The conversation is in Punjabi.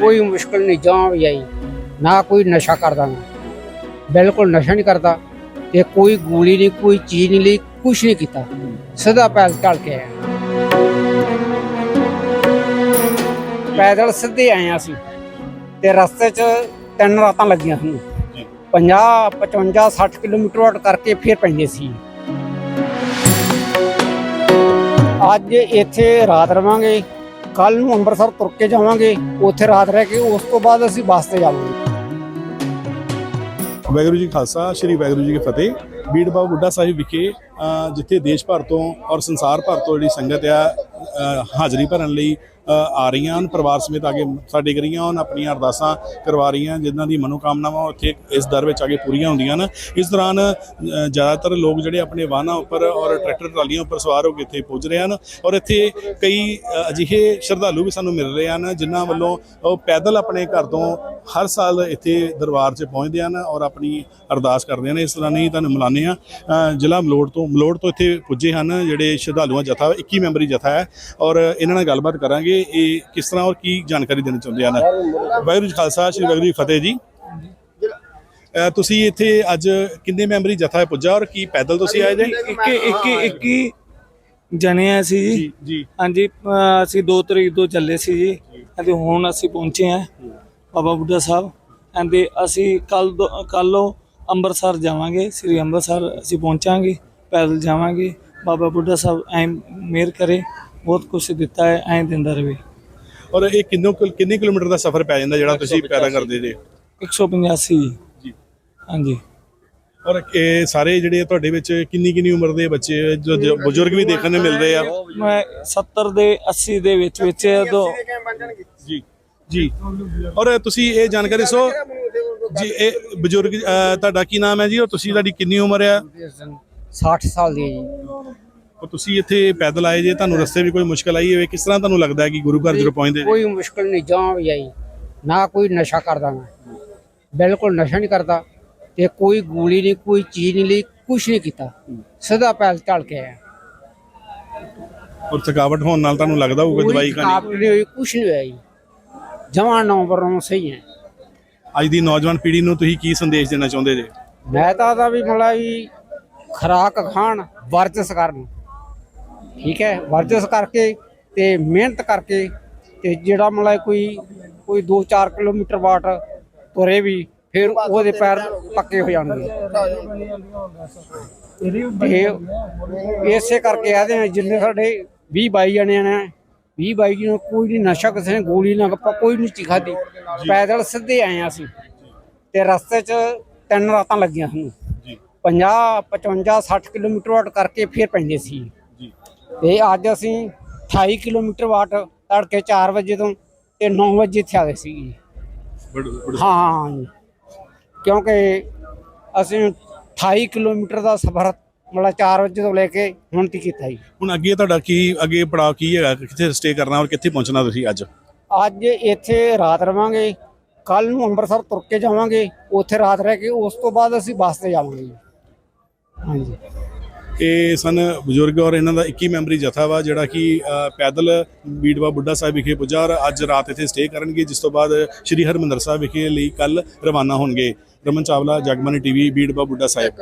ਕੋਈ ਮੁਸ਼ਕਲ ਨਹੀਂ ਜਾਂ ਵੀ ਆਈ ਨਾ ਕੋਈ ਨਸ਼ਾ ਕਰਦਾ ਮੈਂ। ਬਿਲਕੁਲ ਨਸ਼ਾ ਨਹੀਂ ਕਰਦਾ ਤੇ ਕੋਈ ਗੋਲੀ ਨਹੀਂ ਕੋਈ ਚੀਜ਼ ਨਹੀਂ ਲਈ ਕੁਝ ਨਹੀਂ ਕੀਤਾ। ਸਿੱਧਾ ਪੈਲ ਚੱਲ ਕੇ ਆਇਆ। ਪੈਦਲ ਸਿੱਧੇ ਆਏ ਅਸੀਂ ਤੇ ਰਸਤੇ 'ਚ ਤਿੰਨ ਰਾਤਾਂ ਲੱਗੀਆਂ ਸਾਨੂੰ। 50 55 60 ਕਿਲੋਮੀਟਰ ਵਾਟ ਕਰਕੇ ਫਿਰ ਪੈਂਦੇ ਸੀ। ਅੱਜ ਇੱਥੇ ਰਾਤ ਰਵਾਂਗੇ। ਕੱਲ ਨੂੰ ਅੰਮ੍ਰਿਤਸਰ ਤੁਰ ਕੇ ਜਾਵਾਂਗੇ ਉੱਥੇ ਰਾਤ ਰਹਿ ਕੇ ਉਸ ਤੋਂ ਬਾਅਦ ਅਸੀਂ ਬੱਸ ਤੇ ਜਾਵਾਂਗੇ। ਵਾਹਿਗੁਰੂ ਜੀ ਖਾਲਸਾ ਸ੍ਰੀ ਵਾਹਿਗੁਰੂ ਜੀ ਕੀ ਫਤਿਹ। ਬੀੜ ਬਾਬਾ ਬੁੱਢਾ ਸਾਹਿਬ ਵਿਖੇ ਅ, ਜਿੱਥੇ ਦੇਸ਼ ਭਰ ਤੋਂ ਔਰ ਸੰਸਾਰ ਭਰ ਤੋਂ ਜਿਹੜੀ ਸੰਗਤ ਆ ਹਾਜ਼ਰੀ ਭਰਨ ਲਈ ਆ ਰਹੀਆਂ ਹਨ। ਪਰਿਵਾਰ ਸਮੇਤ ਆ ਕੇ ਮੱਥਾ ਟੇਕ ਰਹੀਆਂ ਹਨ, ਆਪਣੀਆਂ ਅਰਦਾਸਾਂ ਕਰਵਾ ਰਹੀਆਂ ਜਿਨ੍ਹਾਂ ਦੀ ਮਨੋਕਾਮਨਾਵਾਂ ਉੱਥੇ ਇਸ ਦਰ ਵਿੱਚ ਆ ਕੇ ਪੂਰੀਆਂ ਹੁੰਦੀਆਂ ਹਨ। ਇਸ ਦੌਰਾਨ ਜ਼ਿਆਦਾਤਰ ਲੋਕ ਜਿਹੜੇ ਆਪਣੇ ਵਾਹਨਾਂ ਉੱਪਰ ਔਰ ਟਰੈਕਟਰ ਟਰਾਲੀਆਂ ਉੱਪਰ ਸਵਾਰ ਹੋ ਕੇ ਇੱਥੇ ਪਹੁੰਚ ਰਹੇ ਹਨ ਔਰ ਇੱਥੇ ਕਈ ਅਜਿਹੇ ਸ਼ਰਧਾਲੂ ਵੀ ਸਾਨੂੰ ਮਿਲ ਰਹੇ ਹਨ, ਜਿਨ੍ਹਾਂ ਵੱਲੋਂ ਉਹ ਪੈਦਲ ਆਪਣੇ ਘਰ ਤੋਂ ਹਰ ਸਾਲ ਇੱਥੇ ਦਰਬਾਰ 'ਚ ਪਹੁੰਚਦੇ ਹਨ ਔਰ ਆਪਣੀ ਅਰਦਾਸ ਕਰਦੇ ਹਨ। ਇਸ ਤਰ੍ਹਾਂ ਨਹੀਂ ਤੁਹਾਨੂੰ ਮਿਲਾਨੇ ਆ ਜ਼ਿਲ੍ਹਾ ਮਲੋੜ ਤੋਂ ਮਲੋੜ ਤੋਂ ਇੱਥੇ ਪੁੱਜੇ ਹਨ, ਜਿਹੜੇ ਸ਼ਰਧਾਲੂਆਂ ਜਥਾ 21 ਮੈਂਬਰੀ ਜਥਾ ਹੈ ਔਰ ਇਹਨਾਂ ਨਾਲ ਗੱਲਬਾਤ ਕਰਾਂਗੇ ਇਹ ਕਿਸ ਤਰ੍ਹਾਂ ਔਰ ਕੀ ਜਾਣਕਾਰੀ ਦੇਣੀ ਚਾਹੁੰਦੇ ਹਨ। ਵਾਹਿਗੁਰੂ ਜੀ ਖਾਲਸਾ ਸ੍ਰੀ ਵਾਹਿਗੁਰੂ ਜੀ ਫਤਿਹ ਜੀ। ਤੁਸੀਂ ਇੱਥੇ ਅੱਜ ਕਿੰਨੇ ਮੈਂਬਰੀ ਜਥਾ ਪੁੱਜਾ ਔਰ ਕੀ ਪੈਦਲ ਤੁਸੀਂ ਆਏ ਜੀ? ਇੱਕ ਇੱਕ ਇੱਕ ਜਣੇ ਆ ਸੀ ਜੀ। ਹਾਂਜੀ ਅਸੀਂ 2 ਤਰੀਕ ਤੋਂ ਚੱਲੇ ਸੀ ਜੀ। ਅਤੇ ਹੁਣ ਅਸੀਂ ਪਹੁੰਚੇ ਆ ਬਾਬਾ ਬੁੱਢਾ ਸਾਹਿਬ। ਕਹਿੰਦੇ ਅਸੀਂ ਕੱਲ ਕੱਲੋਂ ਅੰਮ੍ਰਿਤਸਰ ਜਾਵਾਂਗੇ। ਸ੍ਰੀ ਅੰਮ੍ਰਿਤਸਰ ਅਸੀਂ ਪਹੁੰਚਾਂਗੇ ਪੈਦਲ ਜਾਵਾਂਗੇ। ਬਾਬਾ ਬੁੱਢਾ ਸਾਹਿਬ ਐ ਮਿਹਰ ਕਰੇ। ਬਹੁਤ ਕੁਝ ਦਿੱਤਾ ਹੈ ਐਂ ਦਿੰਦਾ ਰਵੇ ਔਰ ਇਹ ਕਿੰਨੋ ਕਿਲ- ਕਿੰਨੇ ਕਿਲੋਮੀਟਰ ਦਾ ਸਫ਼ਰ ਪੈ ਜਾਂਦਾ ਜਿਹੜਾ ਤੁਸੀਂ ਪੈਦਲ ਕਰਦੇ ਜੇ? 185 ਜੀ। ਹਾਂਜੀ। ਔਰ ਇਹ ਸਾਰੇ ਜਿਹੜੇ ਤੁਹਾਡੇ ਵਿੱਚ ਕਿੰਨੀ ਕਿੰਨੀ ਉਮਰ ਦੇ ਬੱਚੇ ਜੋ ਜੋ ਬਜ਼ੁਰਗ ਵੀ ਦੇਖਣ ਨੂੰ ਮਿਲਦੇ ਆ। ਮੈਂ 70 ਦੇ 80 ਦੇ ਵਿੱਚ ਵਿੱਚ ਦੋ ਜੀ। ਜੀ। ਔਰ ਤੁਸੀਂ ਇਹ ਜਾਣਕਾਰੀ ਸੋ ਜੀ ਇਹ ਬਜ਼ੁਰਗ ਅਹ, ਤੁਹਾਡਾ ਕੀ ਨਾਮ ਹੈ ਜੀ? ਔਰ ਤੁਸੀਂ ਤੁਹਾਡੀ ਕਿੰਨੀ ਉਮਰ ਆ? 60 ਸਾਲ ਦੀ ਹੈ ਜੀ। ਔਰ ਤੁਸੀਂ ਇੱਥੇ ਪੈਦਲ ਆਏ ਜੇ ਤੁਹਾਨੂੰ ਰਸਤੇ ਵੀ ਕੋਈ ਮੁਸ਼ਕਲ ਆਈ ਹੋਵੇ ਕਿਸ ਤਰ੍ਹਾਂ ਤੁਹਾਨੂੰ ਲੱਗਦਾ ਹੈ ਕਿ ਗੁਰੂ ਘਰ ਜਦੋਂ ਪਹੁੰਚਦੇ ਜੇ? ਕੋਈ ਮੁਸ਼ਕਲ ਨਹੀਂ ਜਾਂ ਵੀ ਆਈ। ਨਾ ਕੋਈ ਨਸ਼ਾ ਕਰਦਾ ਮੈਂ। ਬਿਲਕੁਲ ਨਸ਼ਾ ਨਹੀਂ ਕਰਦਾ ਤੇ ਕੋਈ ਗੋਲੀ ਨਹੀਂ ਕੋਈ ਚੀਜ਼ ਨਹੀਂ ਲਈ ਕੁਝ ਨਹੀਂ ਕੀਤਾ। ਸਿੱਧਾ ਪੈਲ ਚੱਲ ਕੇ ਆਇਆ। ਔਰ ਥਕਾਵਟ ਹੋਣ ਨਾਲ ਤੁਹਾਨੂੰ ਲੱਗਦਾ ਹੋਊਗਾ ਕੋਈ ਦਵਾਈ ਖਾਣੀ? ਥਕਾਵਟ ਨਹੀਂ ਹੋਈ ਕੁਝ ਨਹੀਂ ਹੋਇਆ ਜੀ। ਜਵਾਨ ਨੰਬਰ ਨੂੰ ਸਹੀ ਹੈ। ਅੱਜ ਦੀ ਨੌਜਵਾਨ ਪੀੜ੍ਹੀ ਨੂੰ ਤੁਸੀਂ ਕੀ ਸੰਦੇਸ਼ ਦੇਣਾ ਚਾਹੁੰਦੇ ਜੇ? ਮੈਂ ਤਾਂ ਆਦਾ ਵੀ ਵੀ ਖਰਾਕ ਖਾਣ ਵਰਜਸ ਕਰਨ। ਠੀਕ ਹੈ ਵਰਜਸ ਕਰਕੇ ਤੇ ਮਿਹਨਤ ਕਰਕੇ ਤੇ ਜਿਹੜਾ ਮਤਲਬ ਕੋਈ ਕੋਈ 2-4 ਕਿਲੋਮੀਟਰ ਵਾਟ ਤੁਰੇ ਵੀ ਫਿਰ ਉਹਦੇ ਪੈਰ ਪੱਕੇ ਹੋ ਜਾਣਗੇ। ਤੇ ਇਸੇ ਕਰਕੇ ਆਦੇ ਆ ਜਿੰਨੇ ਸਾਡੇ 20 22 ਜਣੇ ਨੇ 20 22 ਜੀ ਨੂੰ ਕੋਈ ਨਹੀਂ ਨਸ਼ਾ ਕਿਸੇ ਨੇ ਗੋਲੀ ਨਾ ਗੱਪਾ ਕੋਈ ਨਹੀਂ ਚੀ ਖਾਧੀ। ਪੈਦਲ ਸਿੱਧੇ ਆਏ ਆ ਅਸੀਂ। ਤੇ ਰਸਤੇ 'ਚ ਤਿੰਨ ਰਾਤਾਂ ਲੱਗੀਆਂ ਸਾਨੂੰ। ਜੀ। 50 55 60 ਕਿਲੋਮੀਟਰ ਵਾਟ ਕਰਕੇ ਫਿਰ ਪੈਂਦੇ ਸੀ। ਤੇ ਅੱਜ ਅਸੀਂ 28 ਕਿਲੋਮੀਟਰ ਵਾਟ ਤੜਕੇ 4 ਵਜੇ ਤੋਂ ਤੇ 9 ਵਜੇ ਇੱਥੇ ਆ ਗਏ ਸੀ ਬੜ- ਹਾਂ ਜੀ। ਕਿਉਂਕਿ ਅਸੀਂ 28 ਕਿਲੋਮੀਟਰ ਦਾ ਸਫ਼ਰ ਮਤਲਬ 4 ਵਜੇ ਤੋਂ ਲੈ ਕੇ ਹੁਣ ਤੱਕ ਕੀਤਾ ਜੀ। ਹੁਣ ਅੱਗੇ ਤੁਹਾਡਾ ਕੀ ਅੱਗੇ ਪੜਾਅ ਕੀ ਹੈਗਾ? ਕਿੱਥੇ ਸਟੇ ਕਰਨਾ ਔਰ ਕਿੱਥੇ ਪਹੁੰਚਣਾ ਤੁਸੀਂ ਅੱਜ? ਅੱਜ ਇੱਥੇ ਰਾਤ ਰਵਾਂਗੇ ਕੱਲ ਨੂੰ ਅੰਮ੍ਰਿਤਸਰ ਤੁਰ ਕੇ ਜਾਵਾਂਗੇ ਉੱਥੇ ਰਾਤ ਰਹਿ ਕੇ ਉਸ ਤੋਂ ਬਾਅਦ ਅਸੀਂ ਬੱਸ ਤੇ ਜਾਵਾਂਗੇ ਜੀ। ਹਾਂਜੀ। ਇਹ ਸਨ ਬਜ਼ੁਰਗ ਔਰ ਇਹਨਾਂ ਦਾ 21 ਮੈਂਬਰੀ ਜਥਾ ਵਾ ਜਿਹੜਾ ਕਿ ਅ, ਪੈਦਲ ਬੀੜਵਾ ਬੁੱਢਾ ਸਾਹਿਬ ਵਿਖੇ ਪੁੱਜਾ ਔਰ ਅੱਜ ਰਾਤ ਇੱਥੇ ਸਟੇ ਕਰਨਗੇ ਜਿਸ ਤੋਂ ਬਾਅਦ ਸ੍ਰੀ ਹਰਮੰਦਰ ਸਾਹਿਬ ਵਿਖੇ ਲਈ ਕੱਲ ਰਵਾਨਾ ਹੋਣਗੇ। ਰਮਨ ਚਾਵਲਾ ਜਗਮਨੀ ਟੀਵੀ ਬੀੜਵਾ ਬੁੱਢਾ ਸਾਹਿਬ।